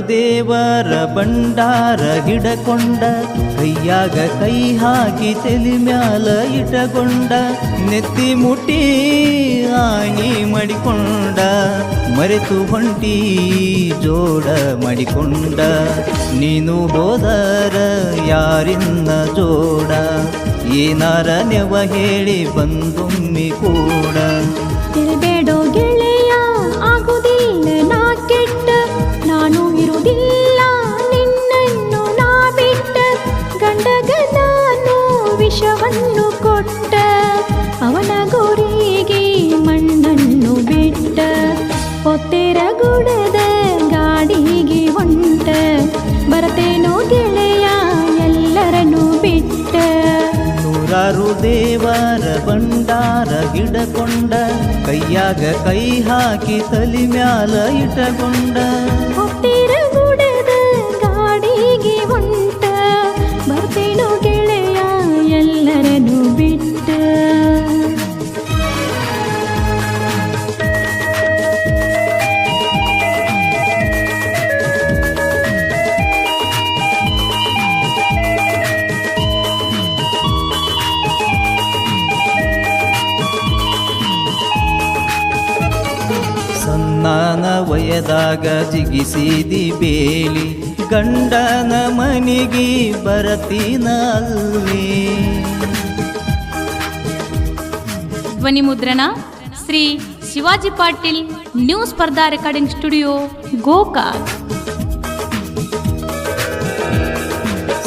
ದೇವರ ಭಂಡಾರ ಹಿಡಕೊಂಡ, ಕೈಯಾಗ ಕೈ ಹಾಕಿ ತಲೆ ಮ್ಯಾಲ ಇಟಗೊಂಡ, ನೆತ್ತಿ ಮುಟ್ಟಿ ಆಣಿ ಮಡಿಕೊಂಡ, ಮರೆತು ಹೊಂಟಿ ಜೋಡ ಮಡಿಕೊಂಡ. ನೀನು ಹೋದರ ಯಾರಿಂದ ಜೋಡ? ಏನಾರ ನೆವ ಹೇಳಿ ಬಂದೊಮ್ಮೆ ಕೂಡ. ದೇವರ ಭಂಡಾರ ಗಿಡಕೊಂಡ, ಕೈಯಾಗ ಕೈ ಹಾಕಿ ತಲಿ ಮ್ಯಾಲ ಇಟಗೊಂಡ. ಗಾಡಿಗೆ ಹೊಂಟ, ಬರ್ತೇನೋ ಗೆಳೆಯ ಎಲ್ಲರನ್ನು ಬಿಟ್ಟ. ವಯದಾಗ ಜಿಗಿಸಿದಿ ಬೇಲಿ, ಗಂಡನ ಮನಿಗೆ ಬರತಿನಲ್ಲಿ ಧ್ವನಿ ಮುದ್ರಣ Shri Shivaji Patil new Spardha recording studio Gokak.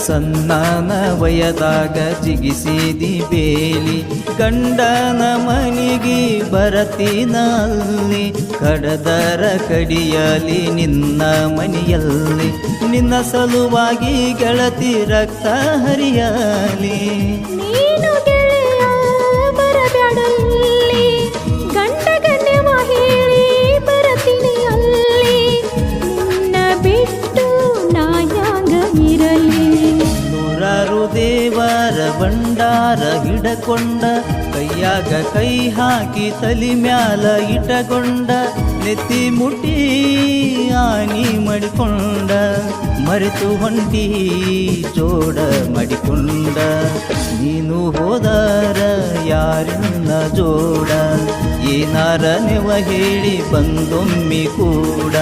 ಸನ್ನಾನ ವಯದಾಗ ಜಿಗಿಸಿದಿ ಬೇಲಿ, ಕಂಡನ ಮನಿಗೆ ಬರತಿನಲ್ಲಿ, ಕಡದರ ಕಡಿಯಲಿ ನಿನ್ನ ಮನೆಯಲ್ಲಿ, ನಿನ್ನ ಸಲುವಾಗಿ ಗೆಳತಿ ರಕ್ತ ಹರಿಯಲಿ. ನೀನು ಹಿಡಕೊಂಡ ಕೈಯಾಗ ಕೈ ಹಾಕಿ ತಲಿ ಮ್ಯಾಲ ಇಟಗೊಂಡ ನೆತ್ತಿ ಮುಟ್ಟಿ ಆನಿ ಮಡಿಕೊಂಡ, ಮರೆತು ಹೊಂಟಿ ಜೋಡ ಮಡಿಕೊಂಡ. ನೀನು ಹೋದಾರ ಯಾರನ್ನ ಜೋಡ, ಏನಾರ ನೆವ ಹೇಳಿ ಬಂದೊಮ್ಮಿ ಕೂಡ.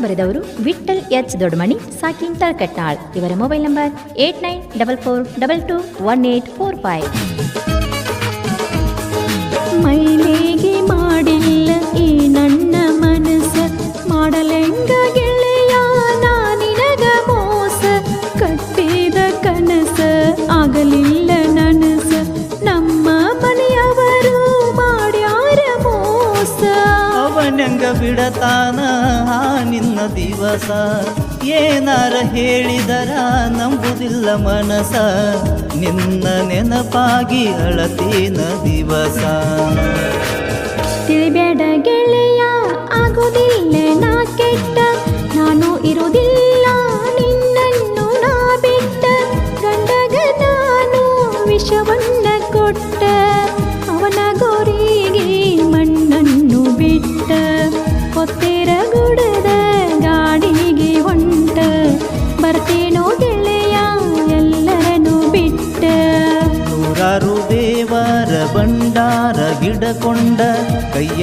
ಬರೆದವರು ವಿಠಲ್ ಎಚ್ ದೊಡ್ಮಣಿ ಸಾಕಿನ್ ತರ್ಕಟ್ನಾಳ್ ಇವರ mobile number eight nine double four double two one eight four five ಮೈಲಿಗೆ ಮಾಡಿಲ್ಲ ಈ ನನ್ನ ಮನಸ್ಸ ಮಾಡಲೆಂಗ ಗೆಳೆಯ ನಾ ನಿನಗ ಮೋಸ ಕಟ್ಟಿದ ಕನಸ ಆಗಲಿಲ್ಲ ನನಸ ನಮ್ಮ ಮನೆಯವರು ಮಾಡ್ಯಾರ ಮೋಸ ಅವನಂಗ ಬಿಡತಾನ ಆ ದಿವಸ? ಏನಾರ ಹೇಳಿದರ? ನಂಬುದಿಲ್ಲ ಮನಸ. ನಿನ್ನ ನೆನಪಾಗಿ ಅಳತೀನ ದಿವಸ. ತಿಳಿಬೇಡ ಗೆಳೆಯ, ಆಗೋದಿಲ್ಲ ನಾ ಕೆಟ್ಟ. ನಾನು ಇರುವುದಿಲ್ಲ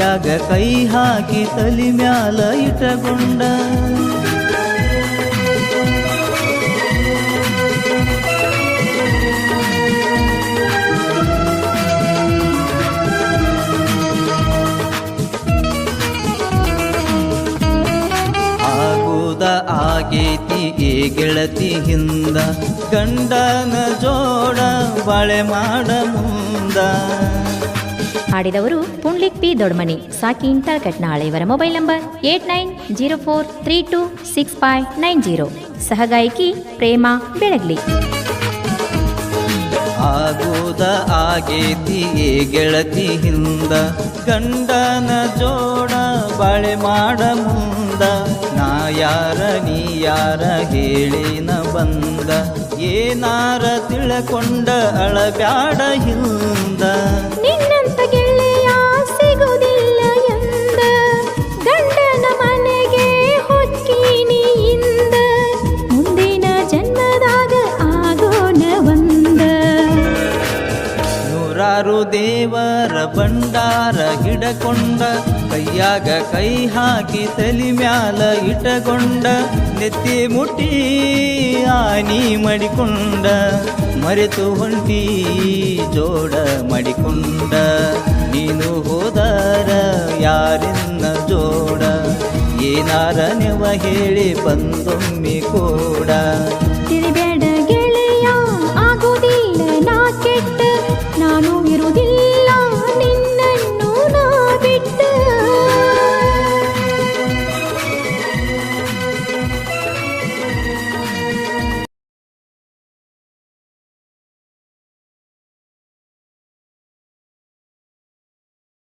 ಕೈಯಾಗ ಕೈ ಹಾಕಿ ತಲಿ ಮ್ಯಾಲ ಇಟಗೊಂಡ. ಆಗುದ ಈ ಗೆಳತಿ ಹಿಂದ. ಗಂಡನ ಜೋಡ ಬಳೆ ಮಾಡ ಮುಂದ. ಹಾಡಿದವರು ಪುಂಡ್ಲಿಕ್ ಪಿ ದೊಡ್ಮನಿ ಸಾಕಿನ್ ತಳಕಟ್ನಾಳ್ ಇವರ mobile number eight nine zero four three two six five nine zero. ಸಹಗಾಯಕಿ Prema Belagli. ಆಗೋದ ಆಗೇತಿ ಗೆಳತಿ ಹಿಂದ. ಗಂಡನ ಜೋಡ ಬಾಳೆ ಮಾಡ ಮುಂದ. ನಾ ಯಾರ, ನೀ ಯಾರ ಹೇಳಿನ ಬಂದ. ಏನಾರ ತಿಳ್ಕೊಂಡ ಅಳಬ್ಯಾಡ ಹಿಂದ. ನೂರಾರು ದೇವರ ಭಂಡಾರ ಗಿಡಕೊಂಡ, ಕೈಯಾಗ ಕೈ ಹಾಕಿ ತಲಿ ಮ್ಯಾಲ ಇಟಗೊಂಡ, ನೆತ್ತಿ ಮುಟ್ಟಿ ಆನಿ ಮಡಿಕೊಂಡ, ಮರೆತು ಹೊಂಟಿ ಜೋಡ ಮಡಿಕೊಂಡ. ನೀನು ಹೋದಾರ ಯಾರಿನ್ನ ಜೋಡ, ಏನಾರ ನೆವ ಹೇಳಿ ಬಂದೊಮ್ಮೆ ಕೂಡ. ತಿಳಿಬೇಡ ನಾನು ಇರುವುದಿಲ್ಲ